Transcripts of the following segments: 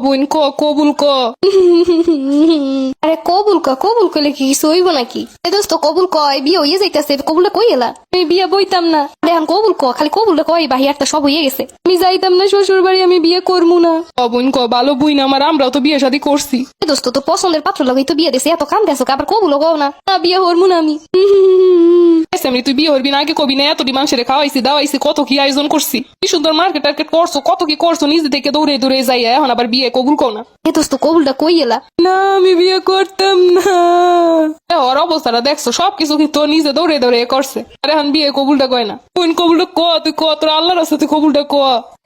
বোন ক কবুল ক। আরে কবুল ক কবুল করলে কি কিছু হইব নাকি? এ দোস্ত কবুল কয় বিয়ে হইয়ে যাইতেছে কবুলটা কই এলা? আমি বিয়ে বইতাম না। আরে এখন কবুল ক খালি কবুলটা কয় বাহিরটা সব হইয়ে গেছে। আমি যাইতাম না শ্বশুর বাড়ি আমি বিয়ে করব না। ক বোন ক ভালো বই না আমার আমরাও তো বিয়ে শাদি করছি। এ দোস্ত তো পছন্দের পাত্র লাগাই তো বিয়ে দিছে এত কান দেছো আবার কবুল কও না। না বিয়ে হরমু না আমি। আচ্ছা, আমি তুই বিয়ে হরবি না আগে কবি না এত মানুষের খাওয়াইছি দাওয়াইছি কত কি আয়োজন করছি। কি সুন্দর মার্কেট টার্কেট করছ কত কি করছ নিজে থেকে দৌড়ে দৌড়ে যাই এখন আবার বিয়ে কবুল কও না। এ দোস্ত কবুলটা কই এলা? না আমি বিয়ে করতাম না। ওর অবস্থাটা দেখছ সবকিছু কি তোর নিজে দৌড়ে দৌড়ে করছে। আর এখন বিয়ে কবুলটা কয় না? কোন কবুলটা ক তুই ক তোর আল্লাহর আছে তুই কবুলটা ক।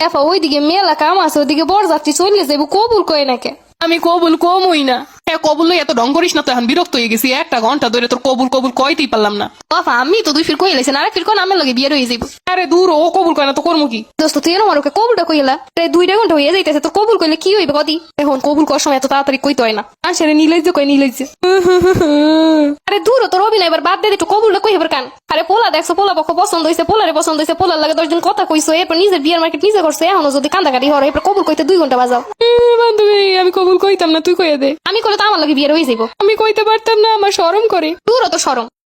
এফা ওইদিকে মেলা কাম আছে ওইদিকে বর যাত্রী চলে যাব কবুল কয় নাকে আমি কবুল কমই না। হ্যাঁ কবুল লই এত ঢং করিস না তো এখন বিরক্ত হয়ে গেছি। একটা ঘণ্টা ধরে তোর কবুল কবুল কইতেই পারলাম না। বাবা আমি তো দুই ফির কই লেছেন আর ফির কোন আমার লগে বিয়ে রয়ে যাব আরে দূর ও কবুল কয় না তো করব কি? দোস্ত তুই আমার ওকে কবুলটা কইলা প্রায় দুইটা ঘণ্টা হয়ে যাইতেছে তোর কবুল কইলে কি হইবে কদি? এখন কবুল করার সময় এত তাড়াতাড়ি কইতে হয় না। আসলে নিলাইছে কয় নিলাইছে আরে দূর তোর অভিনয় এবার বাদ দে একটু কবুলটা কই হেবার কান। আরে পোলা দেখছ পোলা পক্ষ পছন্দ হইছে পোলারে পছন্দ হইছে পোলার লাগে দশজন কথা কইছো এরপর নিজের বিয়ের মার্কেট নিজে করছে এখনও যদি কান্দাকাটি হর এরপর কবুল কইতে দুই ঘণ্টা বাজাও। বান্ধবী আমি কবুল কইতাম না তুই কইয়া দে। আমি করলে তো আমার লগে বিয়ে রয়ে যাইবো। আমি কইতে পারতাম না আমার শরম করে। দূর তো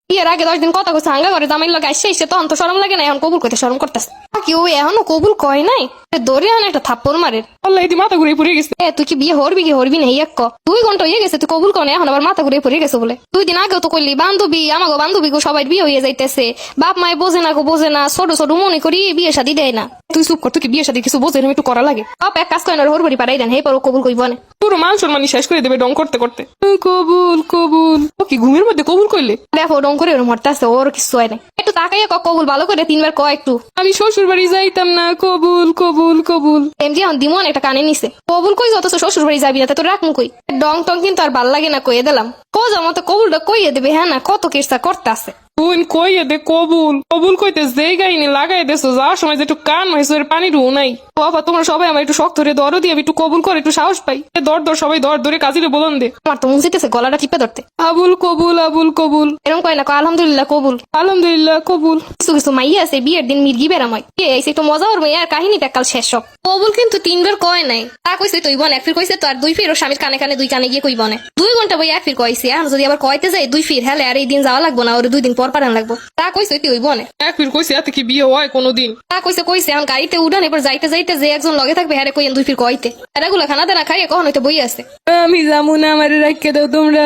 বিয়ের আগে দশ দিন কথা কইছে হাঙ্গা করে জামাই লগে আসছে এসে তখন তো লাগে না এখন কবুল কইতে সরম করতেছে। কি ও এখনও কবুল কয় নাই? দৌড়ে এখন একটা থাপ্পড় মারে। আল্লাহ এটি মাথা ঘুরে পড়ে গেছে। এ তুই কি বিয়ে হরবি কি হরবি না এক ক। দুই ঘণ্টা হয়ে গেছে তুই কবুল কনে এখন আবার মাথা ঘুরে পড়ে গেছে বলে। দুই দিন আগেও তো করলি বান্ধবী আমাগো বান্ধবী গো সবাই বিয়ে হয়ে যাইতেছে। বাপ মায় বোঝে না গো বোঝে না ছোট ছোট মনে করি বিয়ে শাদি দেয় না। তুই চুপ কর তুই বিয়ে সাথে কিছু বোঝে একটু করা লাগে? বাপ এক কাজ করে না হরবরি পারাই দেন হে পর কবুল কইব না। পুরো মান সম্মানি শেষ করে দেবে ডং করতে করতে। কবুল কবুল। ও কি ঘুমের মধ্যে কবুল করলে দেখো ডং করে ওর মরতে আছে ওর কিছু হয় না একটু তাকাইয়া ক কবুল ভালো করে তিনবার ক একটু। আমি শ্বশুর বাড়ি যাইতাম না কবুল কবুল কবুল। এমনি এখন দিমন একটা কানে নিছে। কবুল কই যত শ্বশুর বাড়ি যাবি না তা তোর রাখমু কই ডং টং কিন্তু আর ভালো লাগে না কইয়ে দিলাম। কোজা মতো কবুলটা কইয়ে দেবে হ্যাঁ না? কত কেসটা করতে আছে। বোন কইয়ে দে কবুল? কবুল কইতে যেই গাইনি লাগাই দেছো যাওয়ার সময় যে একটু কান মাইসের পানি রু নাই। বাবা তোমরা সবাই আমার একটু শক্ত ধরে দর দিয়ে আমি একটু কবুল করে একটু সাহস পাই। এ দর দর সবাই দর ধরে কাজিরে বলন দে। আমার তো মুজিতেছে গলাটা টিপে ধরতে। আবুল কবুল আবুল কবুল। এরকম কয় না আলহামদুলিল্লাহ কবুল। আলহামদুলিল্লাহ কবুল। কিছু কিছু মাইয়া আছে বিয়ের দিন মির্গি বেড়াময়। কে আইসে একটু মজা করব আর কাহিনীটা কাল শেষ সব। কবুল কিন্তু তিনবার কয় নাই। তা কইছে তুই বন এক ফির কইছে তো আর দুই ফির ও স্বামীর কানে কানে দুই কানে গিয়ে কই বনে। দুই ঘণ্টা বই এক ফির কইছে আর যদি আবার কয়তে যাই দুই ফির হ্যালে আর এই দিন যাওয়া লাগবো না ওর দুই দিন পর পারান লাগবো। তা কইছে তুই ওই বনে। এক ফির কইছে এত কি বিয়ে হয় কোনোদিন? তা কইছে কইছে এখন গাড়িতে উঠান এবার যাইতে যাইতে যে একজন লগে থাকবে হ্যারে কইন দুই ফির কইতে আর এগুলো খানা দানা খাইয়ে কখন হইতে বই আছে। আমি যাব না আমার রাখকে দাও তোমরা।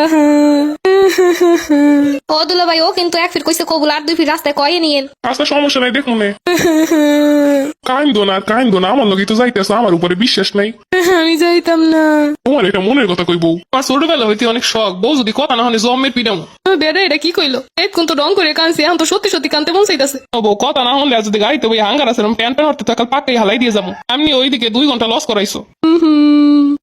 ও দুলা ভাই ও কিন্তু এক ফির কইছে কবুল আর দুই ফির রাস্তায় কয়ে নিয়েন। আচ্ছা সমস্যা নাই দেখুন কাইন্দো না কাইন্দো না আমার লোকই তো যাইতেছ আমার উপরে বিশ্বাস নাই। আমি যাইতাম না। তোমার এটা মনের কথা কই বউ? আমার ছোটবেলা হইতে অনেক শখ। বউ যদি কথা না হলে জমের পিডামো বেড়ে এটা কি কইলো? এই কোন তো ডং করে কানছি এখন তো সত্যি সত্যি কানতে মন চাইতাছে। তবু কথা না হলে যদি গাড়িতে ওই হাঙ্গার আছে প্যান্ট প্যান্ট হতে থাকাল পাকাই হালাই দিয়ে যাব। আমি ওইদিকে দুই ঘণ্টা লস করাইছো। হুম।